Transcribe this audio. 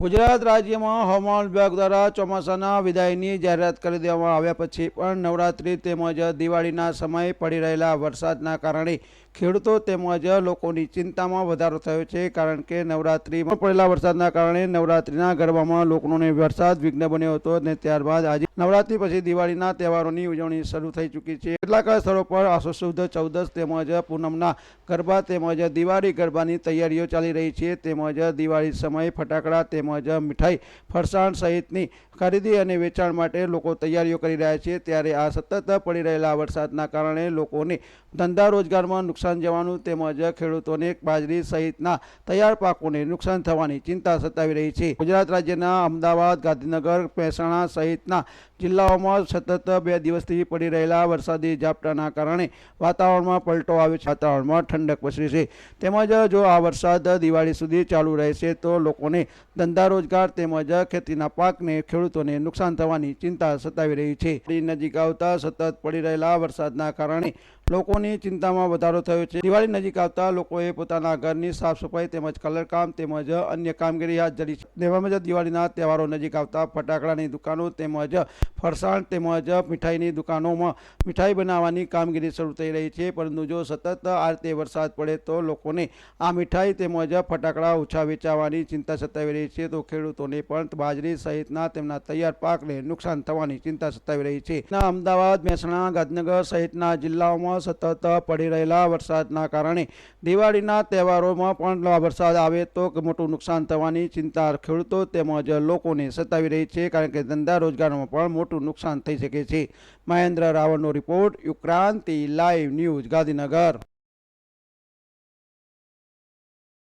ગુજરાત રાજ્યમાં હવામાન વિભાગ દ્વારા ચોમાસાના વિદાયની જાહેરાત કરી દેવામાં આવ્યા પછી પણ નવરાત્રિ તેમજ દિવાળીના સમયે પડી રહેલા વરસાદના કારણે ખેડૂતો તેમજ લોકોની ચિંતામાં વધારો થયો છે કારણ કે નવરાત્રિમાં પડેલા વરસાદના કારણે નવરાત્રિના ગરબામાં લોકોને વરસાદ વિઘ્ન બન્યો હતો અને ત્યારબાદ આજે નવરાત્રિ પછી દિવાળીના તહેવારોની ઉજવણી શરૂ થઈ ચૂકી છે. કેટલાક સ્થળો પર આસો શુદ્ધ ચૌદસ તેમજ પૂનમના ગરબા તેમજ દિવાળી ગરબાની તૈયારીઓ ચાલી રહી છે તેમજ દિવાળી સમયે ફટાકડા તેમજ મીઠાઈ, ફરસાણ સહિતની ખરીદી અને વેચાણ માટે લોકો તૈયારીઓ કરી રહ્યા છે. ત્યારે આ સતત પડી રહેલા વરસાદના કારણે લોકોને ધંધા રોજગારમાં નુકસાન જવાનું તેમજ ખેડૂતોને બાજરી સહિતના તૈયાર પાકોને નુકસાન થવાની ચિંતા સતાવી રહી છે. ગુજરાત રાજ્યના અમદાવાદ, ગાંધીનગર, મહેસાણા સહિતના જિલ્લાઓમાં સતત બે દિવસથી પડી રહેલા વરસાદી ઝાપટાના કારણે વાતાવરણમાં પલટો આવ્યો છે. વાતાવરણમાં ઠંડક પસરી છે. તેમજ જો આ વરસાદ દિવાળી સુધી ચાલુ રહેશે તો લોકોને ધંધા રોજગાર તેમજ ખેતીના પાકને ખેડૂતોને નુકસાન થવાની ચિંતા સતાવી રહી છે. નજીક આવતા સતત પડી રહેલા વરસાદના કારણે લોકોની ચિંતામાં વધારો થયો છે. દિવાળી નજીક આવતા લોકોએ પોતાના ઘરની સાફ સફાઈ તેમજ કલરકામ તેમજ અન્ય કામગીરી હાથ ધરી છે. તેવામાં જ દિવાળીના તહેવારો નજીક આવતા ફટાકડાની દુકાનો તેમજ ફરસાણ તેમજ મીઠાઈની દુકાનોમાં મીઠાઈ બનાવવાની કામગીરી શરૂ થઈ રહી છે. પરંતુ જો સતત આ રીતે વરસાદ પડે તો લોકોને આ મીઠાઈ તેમજ ફટાકડા ઓછા વેચાવાની ચિંતા સતાવી રહી છે. તો ખેડૂતોને પણ બાજરી સહિતના તેમના તૈયાર પાકને નુકસાન થવાની ચિંતા સતાવી રહી છે. અમદાવાદ, મહેસાણા, ગાંધીનગર સહિતના જિલ્લાઓમાં સતત પડી રહેલા વરસાદના કારણે દિવાળીના તહેવારોમાં પણ વરસાદ આવે તો મોટું નુકસાન થવાની ચિંતા ખેડૂતો તેમજ લોકોને સતાવી રહી છે કારણ કે ધંધા રોજગારમાં પણ મોટું નુકસાન થઈ શકે છે. Mahendra રાવળનો report Yukranti live news Gandhinagar.